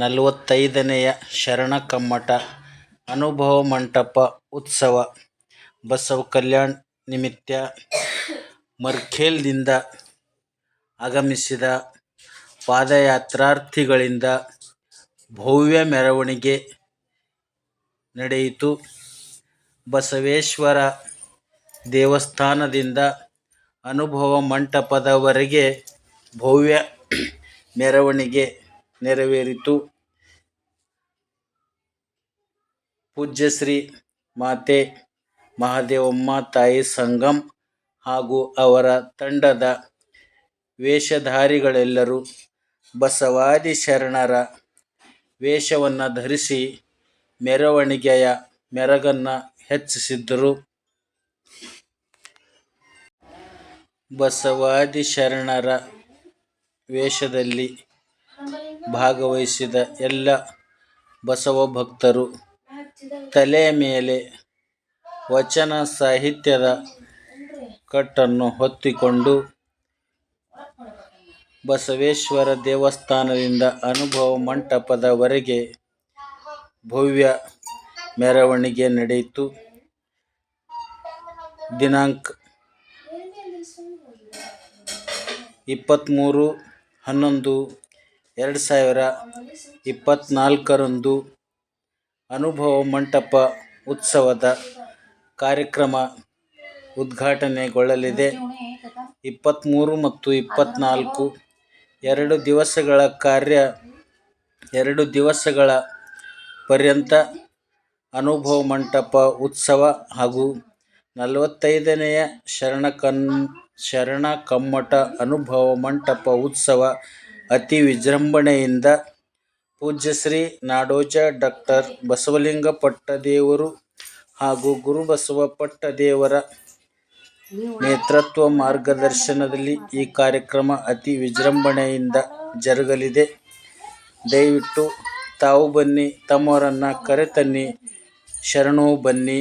ನಲವತ್ತೈದನೆಯ ಶರಣ ಕಮ್ಮಟ ಅನುಭವ ಮಂಟಪ ಉತ್ಸವ. ಬಸವ ಕಲ್ಯಾಣ ನಿಮಿತ್ತ ಮರ್ಖೇಲ್ದಿಂದ ಆಗಮಿಸಿದ ಪಾದಯಾತ್ರಾರ್ಥಿಗಳಿಂದ ಭವ್ಯ ಮೆರವಣಿಗೆ ನಡೆಯಿತು. ಬಸವೇಶ್ವರ ದೇವಸ್ಥಾನದಿಂದ ಅನುಭವ ಮಂಟಪದವರೆಗೆ ಭವ್ಯ ಮೆರವಣಿಗೆ ನೆರವೇರಿತು. ಪೂಜ್ಯಶ್ರೀ ಮಾತೆ ಮಹಾದೇವಮ್ಮ, ತಾಯಿ ಸಂಗಮ್ ಹಾಗೂ ಅವರ ತಂಡದ ವೇಷಧಾರಿಗಳೆಲ್ಲರೂ ಬಸವಾದಿ ಶರಣರ ವೇಷವನ್ನು ಧರಿಸಿ ಮೆರವಣಿಗೆಯ ಮೆರಗನ್ನು ಹೆಚ್ಚಿಸಿದ್ದರು. ಬಸವಾದಿ ಶರಣರ ವೇಷದಲ್ಲಿ ಭಾಗವಹಿಸಿದ ಎಲ್ಲ ಬಸವ ಭಕ್ತರು ತಲೆಯ ಮೇಲೆ ವಚನ ಸಾಹಿತ್ಯದ ಕಟ್ಟನ್ನು ಹೊತ್ತಿಕೊಂಡು ಬಸವೇಶ್ವರ ದೇವಸ್ಥಾನದಿಂದ ಅನುಭವ ಮಂಟಪದವರೆಗೆ ಭವ್ಯ ಮೆರವಣಿಗೆ ನಡೆಯಿತು. ದಿನಾಂಕ ಇಪ್ಪತ್ತ್ಮೂರು ಹನ್ನೊಂದು ಎರಡು ಸಾವಿರ ಇಪ್ಪತ್ತ್ನಾಲ್ಕರಂದು ಅನುಭವ ಮಂಟಪ ಉತ್ಸವದ ಕಾರ್ಯಕ್ರಮ ಉದ್ಘಾಟನೆಗೊಳ್ಳಲಿದೆ. ಇಪ್ಪತ್ತ್ಮೂರು ಮತ್ತು ಇಪ್ಪತ್ತ್ನಾಲ್ಕು ಎರಡು ದಿವಸಗಳ ಕಾರ್ಯ ಎರಡು ದಿವಸಗಳ ಪರ್ಯಂತ ಅನುಭವ ಮಂಟಪ ಉತ್ಸವ ಹಾಗೂ ನಲವತ್ತೈದನೆಯ ಶರಣ ಕನ್ ಶರಣ ಕಮ್ಮಟ ಅನುಭವ ಮಂಟಪ ಉತ್ಸವ ಅತಿ ವಿಜೃಂಭಣೆಯಿಂದ ಪೂಜ್ಯ ಶ್ರೀ ನಾಡೋಜ ಡಾಕ್ಟರ್ ಬಸವಲಿಂಗ ಪಟ್ಟದೇವರು ಹಾಗೂ ಗುರುಬಸವ ಪಟ್ಟದೇವರ ನೇತೃತ್ವ ಮಾರ್ಗದರ್ಶನದಲ್ಲಿ ಈ ಕಾರ್ಯಕ್ರಮ ಅತಿ ವಿಜೃಂಭಣೆಯಿಂದ ಜರುಗಲಿದೆ. ದಯವಿಟ್ಟು ತಾವು ಬನ್ನಿ, ತಮ್ಮವರನ್ನು ಕರೆತನ್ನಿ, ಶರಣು ಬನ್ನಿ.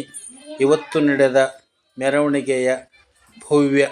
ಇವತ್ತು ನಡೆದ ಮೆರವಣಿಗೆಯ ಭವ್ಯ